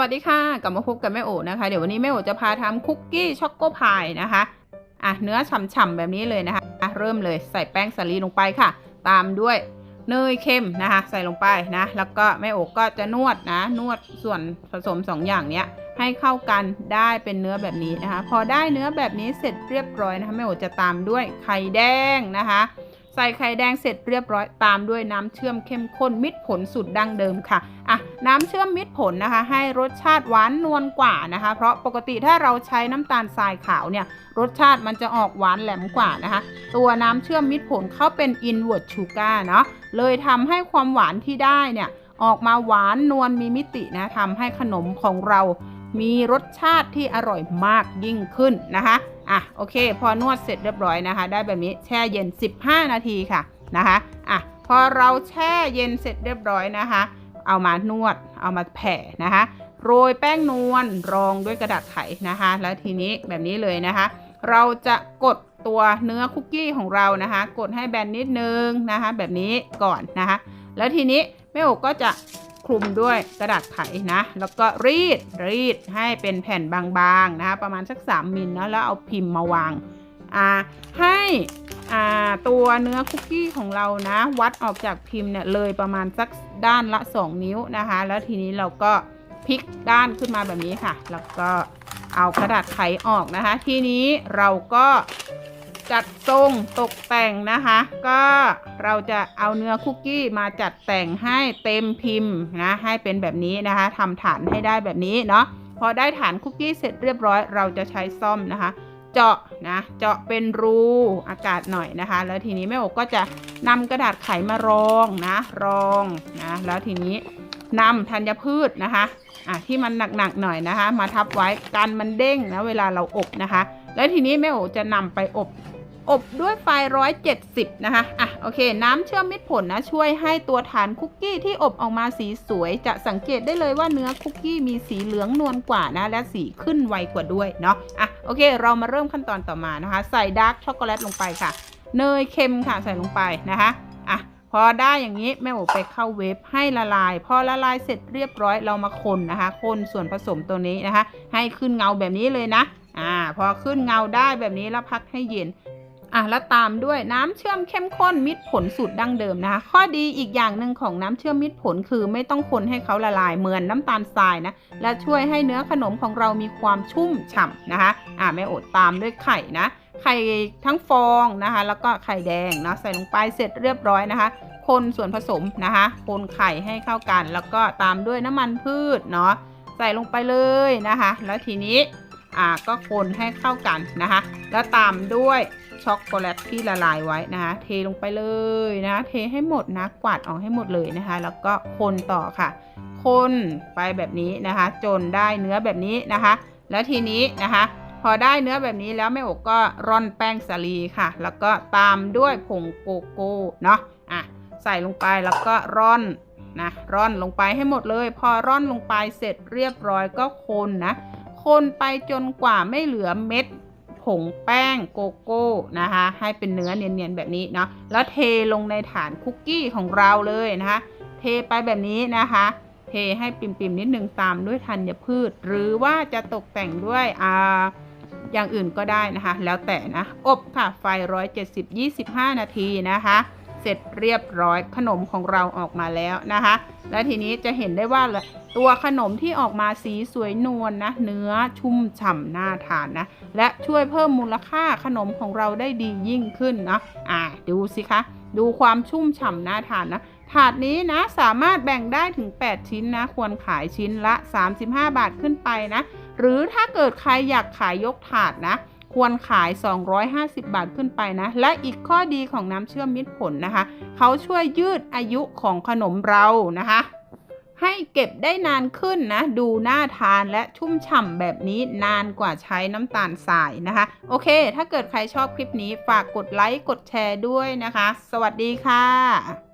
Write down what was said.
วัสดีค่ะ กลับมาพบกับแม่โอนะคะ เดี๋ยววันนี้แม่โอจะพาทำคุกกี้ช็อกโกพายนะคะ อะเนื้อฉ่ำๆแบบนี้เลยนะคะอะเริ่มเลยใส่แป้งสาลีลงไปค่ะ ตามด้วยเนยเค็มนะคะ ใส่ลงไปนะ แล้วก็แม่โอก็จะนวดนะ นวดส่วนผสม 2 อย่างเนี้ยให้เข้ากันได้เป็นเนื้อแบบนี้นะคะ พอได้เนื้อแบบนี้เสร็จเรียบร้อยนะคะแม่โอจะตามด้วยไข่แดงนะคะ ใส่ไข่แดงเสร็จเรียบร้อยตามด้วยน้ำเชื่อมเข้มข้นมิตรผลสูตรดั้งเดิมค่ะอะน้ำเชื่อมมิตรผลนะคะ ให้รสชาติหวานนวลกว่านะคะ เพราะปกติถ้าเราใช้น้ำตาลทรายขาวเนี่ยรสชาติมันจะออกหวานแหลมกว่านะคะ ตัวน้ำเชื่อมมิตรผลเขาเป็น inward sugar เนาะเลยทำให้ความหวานที่ได้เนี่ยออกมาหวานนวลมีมิตินะทำให้ขนมของเรามีรสชาติที่อร่อยมากยิ่งขึ้นนะคะ อะโอเค พอนวดเสร็จเรียบร้อยนะคะ ได้แบบนี้แช่เย็น 15 นาทีค่ะนะคะอะพอเราแช่เย็นเสร็จเรียบร้อยนะคะ เอามานวดเอามาแผ่นะคะ โรยแป้งนวลรองด้วยกระดาษไขนะคะ แล้วทีนี้แบบนี้เลยนะคะ เราจะกดตัวเนื้อคุกกี้ของเรานะคะ กดให้แบนนิดนึงนะคะ แบบนี้ก่อนนะคะ แล้วทีนี้แม่โอกก็จะ คลุมด้วยกระดาษไขนะ แล้วก็รีดรีดให้เป็นแผ่นบางๆนะคะประมาณสัก 3มิลนะแล้วเอาพิมพ์มาวางอ่าให้อ่าตัวเนื้อคุกกี้ของเรานะ วัดออกจากพิมพ์เนี่ยเลยประมาณสักด้านละ 2 นิ้วนะคะ แล้วทีนี้เราก็พลิกด้านขึ้นมาแบบนี้ค่ะ แล้วก็เอากระดาษไขออกนะคะ ทีนี้เราก็ จัดทรงตกแต่งนะคะ ก็เราจะเอาเนื้อคุกกี้มาจัดแต่งให้เต็มพิมพ์นะให้เป็นแบบนี้นะคะทำฐานให้ได้แบบนี้เนาะพอได้ฐานคุกกี้เสร็จเรียบร้อยเราจะใช้ซ่อมนะคะ เจาะนะเจาะเป็นรูอากาศหน่อยนะคะ แล้วทีนี้แม่โอกก็จะนำกระดาษไขมารองนะรองนะแล้วทีนี้นำธัญพืชนะคะอะที่มันหนักๆหน่อยนะคะ มาทับไว้กันมันเด้งนะเวลาเราอบนะคะ แล้วทีนี้แม่โอจะนำไปอบ อบด้วยไฟ 170 นะคะ อะ โอเค น้ำเชื่อมมิตรผลนะ ช่วยให้ตัวฐานคุกกี้ที่อบออกมาสีสวย จะสังเกตได้เลยว่าเนื้อคุกกี้มีสีเหลืองนวลกว่านะ และสีขึ้นไวกว่าด้วยเนาะ อะ โอเค เรามาเริ่มขั้นตอนต่อมานะคะ ใส่ดาร์กช็อกโกแลตลงไปค่ะ เนยเค็มค่ะ ใส่ลงไปนะคะ อะ พอได้อย่างนี้แม่โอไปเข้าเวฟให้ละลาย พอละลายเสร็จเรียบร้อยเรามาคนนะคะ คนส่วนผสมตัวนี้นะคะ ให้ขึ้นเงาแบบนี้เลยนะอ่าพอขึ้นเงาได้แบบนี้แล้วพักให้เย็น อะแล้วตามด้วยน้ำเชื่อมเข้มข้นมิตรผลสูตรดั้งเดิมนะคะ ข้อดีอีกอย่างหนึ่งของน้ำเชื่อมมิตรผลคือไม่ต้องคนให้เขาละลายเหมือนน้ำตาลทรายนะ และช่วยให้เนื้อขนมของเรามีความชุ่มฉ่ำนะคะอะแม่โอดตามด้วยไข่นะไข่ทั้งฟองนะคะ แล้วก็ไข่แดงเนาะใส่ลงไปเสร็จเรียบร้อยนะคะ คนส่วนผสมนะคะ คนไข่ให้เข้ากัน แล้วก็ตามด้วยน้ำมันพืชเนาะใส่ลงไปเลยนะคะ แล้วทีนี้ อ่าก็คนให้เข้ากันนะคะ แล้วตามด้วยช็อกโกแลตที่ละลายไว้นะคะ เทลงไปเลยนะะเทให้หมดนะกวาดออกให้หมดเลยนะคะ แล้วก็คนต่อค่ะ คนไปแบบนี้นะคะ จนได้เนื้อแบบนี้นะคะ แล้วทีนี้นะคะ พอได้เนื้อแบบนี้แล้วแม่อกก็ร่อนแป้งสาลีค่ะ แล้วก็ตามด้วยผงโกโก้เนาะอะใส่ลงไปแล้วก็ร่อนนะร่อนลงไปให้หมดเลย พอร่อนลงไปเสร็จเรียบร้อยก็คนนะ คนไปจนกว่าไม่เหลือเม็ดผงแป้งโกโก้นะคะให้เป็นเนื้อเนียนๆแบบนี้เนาะแล้วเทลงในฐานคุกกี้ของเราเลยนะคะเทไปแบบนี้นะคะเทให้ปิ่มๆนิดนึงตามด้วยธัญพืช หรือว่าจะตกแต่งด้วยอ่าอย่างอื่นก็ได้นะคะ แล้วแต่นะ อบค่ะไฟ 170 25 นาทีนะคะ สร็จเรียบร้อยขนมของเราออกมาแล้วนะคะ และทีนี้จะเห็นได้ว่าตัวขนมที่ออกมาสีสวยนวลนะเนื้อชุ่มฉ่ำน่าทานนะ และช่วยเพิ่มมูลค่าขนมของเราได้ดียิ่งขึ้นนะอ่าดูสิคะ ดูความชุ่มฉ่ำน่าทานนะถาดนี้นะสามารถแบ่งได้ถึง 8 ชิ้นนะ ควรขายชิ้นละ 35 บาทขึ้นไปนะ หรือถ้าเกิดใครอยากขายยกถาดนะ ควรขาย 250 บาทขึ้นไปนะ และอีกข้อดีของน้ำเชื่อมมิตรผลนะคะ เขาช่วยยืดอายุของขนมเรานะคะ ให้เก็บได้นานขึ้นนะ ดูน่าทานและชุ่มฉ่ำแบบนี้นานกว่าใช้น้ำตาลทรายนะคะ โอเค ถ้าเกิดใครชอบคลิปนี้ฝากกดไลค์ กดแชร์ด้วยนะคะ สวัสดีค่ะ